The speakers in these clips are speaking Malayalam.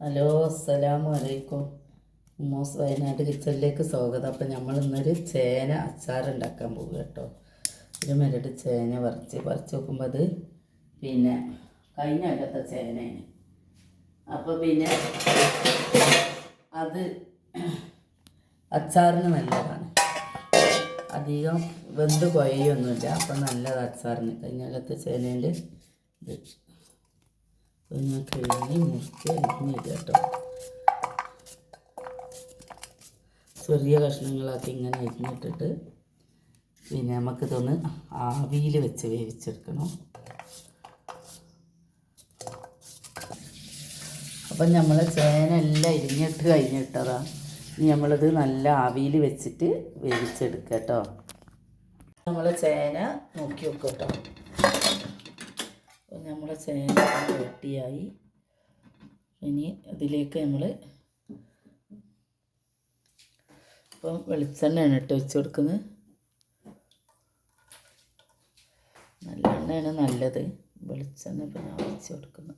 ഹലോ അസ്സലാമു അലൈക്കും മോസ് വയനാട് കിച്ചണിലേക്ക് സ്വാഗതം. അപ്പം നമ്മൾ ഇന്നൊരു ചേന അച്ചാർ ഉണ്ടാക്കാൻ പോവുക കേട്ടോ. ഒരു മെരട് ചേന പറിച്ച് പറിച്ച് നോക്കുമ്പോൾ അത് പിന്നെ കഴിഞ്ഞ കൊല്ലത്തെ ചേനയാണ്. അപ്പോൾ പിന്നെ അത് അച്ചാറിന് നല്ലതാണ്. അധികം വെന്ത് കുഴയൊന്നുമില്ല. അപ്പം നല്ലത് അച്ചാറിന്. കഴിഞ്ഞ കൊല്ലത്തെ ചേനേന്റെ ഇത്. അപ്പോൾ ഞാൻ കഴുകി കേട്ടോ ചെറിയ കഷ്ണങ്ങളാക്കി ഇങ്ങനെ അരിഞ്ഞിട്ടിട്ട് പിന്നെ നമുക്കിതൊന്ന് ആവിയിൽ വെച്ച് വേവിച്ചെടുക്കണം. അപ്പം നമ്മൾ ചേന എല്ലാം ഇരിഞ്ഞിട്ട് കഴിഞ്ഞിട്ടതാ. ഇനി നമ്മളിത് നല്ല ആവിയിൽ വെച്ചിട്ട് വേവിച്ചെടുക്കുക കേട്ടോ. നമ്മൾ ചേന നോക്കി വെക്കും കേട്ടോ അപ്പോൾ നമ്മളെ ചേന വെട്ടിയായി. ഇനി അതിലേക്ക് നമ്മൾ ഇപ്പം വെളിച്ചെണ്ണയാണ് ഇട്ട് വെച്ച് കൊടുക്കുന്നത്. നല്ലെണ്ണയാണ് നല്ലത്. വെളിച്ചെണ്ണ ഇപ്പം ഞാൻ വെച്ച് കൊടുക്കുന്നു.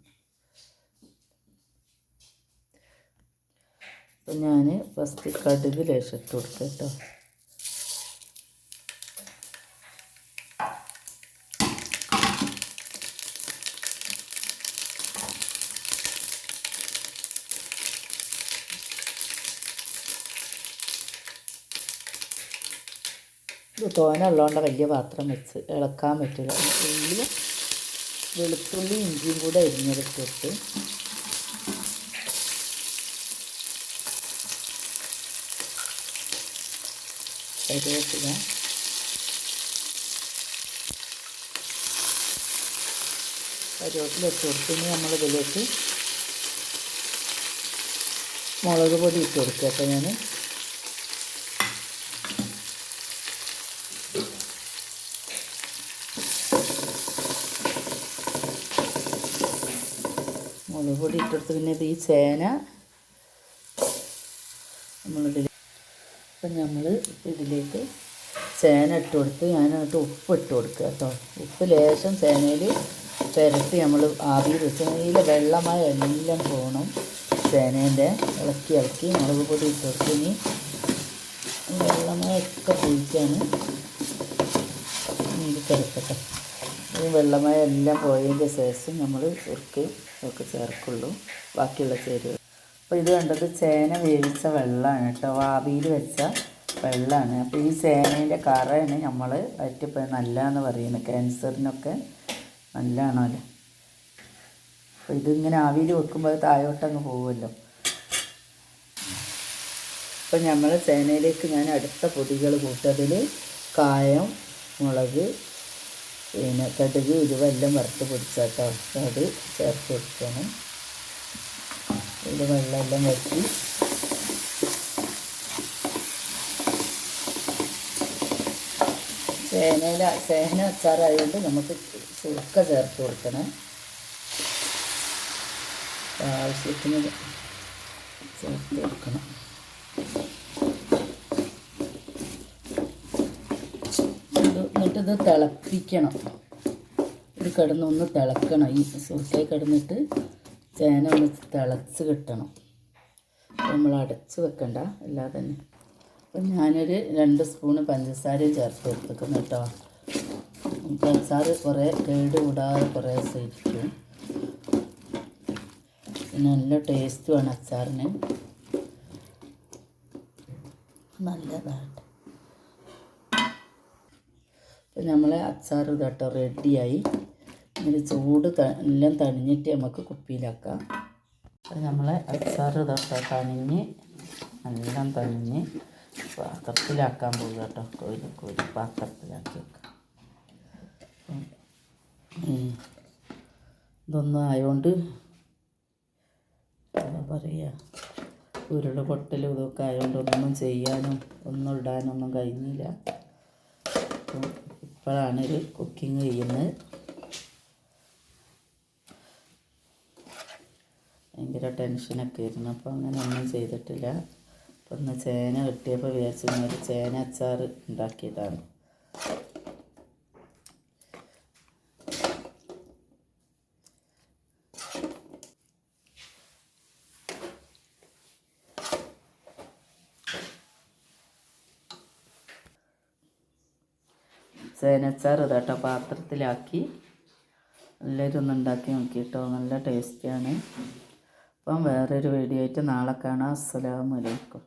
അപ്പം ഞാൻ ഫസ്റ്റ് കടുക് ലേശം കൊടുക്കാം കേട്ടോ. തോന ഉള്ളതുകൊണ്ട് വലിയ പാത്രം വെച്ച് ഇളക്കാൻ പറ്റില്ല. ഉള്ളിൽ വെളുത്തുള്ളി ഇഞ്ചിയും കൂടെ അരിഞ്ഞെടുത്തിട്ട് കരിവേപ്പില കരിവേപ്പില ഇട്ട് ഇനി നമ്മളിതിലേക്ക് മുളക് പൊടി ഇട്ട് കൊടുക്കുക അപ്പോൾ ഞാൻ മുളക് പൊടി ഇട്ടെടുത്ത് പിന്നെ ഈ ചേന നമ്മളിതിൽ അപ്പം നമ്മൾ ഇതിലേക്ക് ചേന ഇട്ട് കൊടുത്ത് ഞാനതിട്ട് ഉപ്പ് ഇട്ട് കൊടുക്കുക കേട്ടോ. ഉപ്പ് ലേശം ചേനയിൽ പുരട്ടി നമ്മൾ ആവിയിൽ വെച്ച് നല്ല വെള്ളമായി എല്ലാം പോകണം ചേനേന്റെ. ഇളക്കി ഇളക്കി മുളക് പൊടി ഇട്ട് കൊടുത്ത് ഇനി വെള്ളമയൊക്കെ പൊഴിക്കാണ് ഇത് കിടക്കട്ടെ ഈ വെള്ളമയ എല്ലാം പോയതിന്റെ ശേഷം നമ്മൾ ഉരുക്കി ഒക്കെ ചേർക്കുള്ളൂ. ബാക്കിയുള്ള ചേരുവ. അപ്പോൾ ഇത് കണ്ടത് ചേന വേവിച്ച വെള്ളമാണ് കേട്ടോ. ആവിയിൽ വെച്ച വെള്ളമാണ്. അപ്പോൾ ഈ ചേനേന്റെ കറയാണ് നമ്മൾ പറ്റിപ്പോൾ നല്ലതെന്ന് പറയുന്നത്. ക്യാൻസറിനൊക്കെ അല്ലേ. അപ്പോൾ ഇതിങ്ങനെ ആവിയിൽ വെക്കുമ്പോൾ താഴോട്ടങ്ങ് പോകുമല്ലോ അപ്പോൾ നമ്മൾ ചേനയിലേക്ക് ഞാൻ അടുത്ത പൊടികൾ കൂട്ടതിൽ കായം മുളക് പിന്നെ കടുക് ഇതുമെല്ലാം വറുത്ത് പൊടിച്ചാട്ടോ. അത് ചേർത്ത് കൊടുക്കണം. ഇത് വെള്ളമെല്ലാം വറ്റി. ചേനയില ചേന അച്ചാറായതുകൊണ്ട് നമുക്ക് ചുരുക്ക ചേർത്ത് കൊടുക്കണം. ആവശ്യത്തിന് ചേർത്ത് കൊടുക്കണം. ഇത് തിളപ്പിക്കണം. ഇത് കിടന്നൊന്ന് തിളക്കണം. ഈ സോസായി കിടന്നിട്ട് ചേന ഒന്ന് തിളച്ച് കിട്ടണം. നമ്മൾ അടച്ച് വെക്കണ്ട. അല്ലാതെ തന്നെ. അപ്പം ഞാനൊരു രണ്ട് സ്പൂണ് പഞ്ചസാരയും ചേർത്ത് കൊടുത്തേക്കുന്നു കേട്ടോ. പഞ്ചസാര കുറേ കേട് കൂടാതെ കുറേ പിന്നെ നല്ല ടേസ്റ്റുമാണ് അച്ചാറിന്. നല്ലതായിട്ട് അപ്പം നമ്മളെ അച്ചാർ ഇതാട്ടോ റെഡിയായി. ഇങ്ങനെ ചൂട് എല്ലാം തണിഞ്ഞിട്ട് നമുക്ക് കുപ്പിയിലാക്കാം. അപ്പം നമ്മളെ അച്ചാർ ഇതാട്ടോ തണിഞ്ഞ് എല്ലാം തണിഞ്ഞ് പാത്രത്തിലാക്കാൻ പോകുക കേട്ടോ കോരി കോരി പാത്രത്തിലാക്കി വെക്കാം. ഇതൊന്നും ആയതുകൊണ്ട് എന്താ പറയുക ഉരുള പൊട്ടലും ഇതൊക്കെ ആയതുകൊണ്ട് ഒന്നും ചെയ്യാനും ഒന്നും ഇടാനൊന്നും കഴിഞ്ഞില്ല. ഇപ്പോഴാണ് ഒരു കുക്കിംഗ് ചെയ്യുന്നത്. ഭയങ്കര ടെൻഷനൊക്കെ ആയിരുന്നു. അപ്പോൾ അങ്ങനെ ഒന്നും ചെയ്തിട്ടില്ല. അപ്പം ഒന്ന് ചേന കിട്ടിയപ്പോൾ വിചാരിച്ചു ഒരു ചേന അച്ചാർ ഉണ്ടാക്കിയതാണ്. ചേനച്ചാർ ഇതാട്ടോ പാത്രത്തിലാക്കി. എല്ലാവരും ഉണ്ടാക്കി നോക്കിയിട്ടോ നല്ല ടേസ്റ്റിയാണ്. അപ്പം വേറൊരു വീഡിയോ ആയിട്ട് നാളെ കാണാം. അസ്സലാമു അലൈക്കും.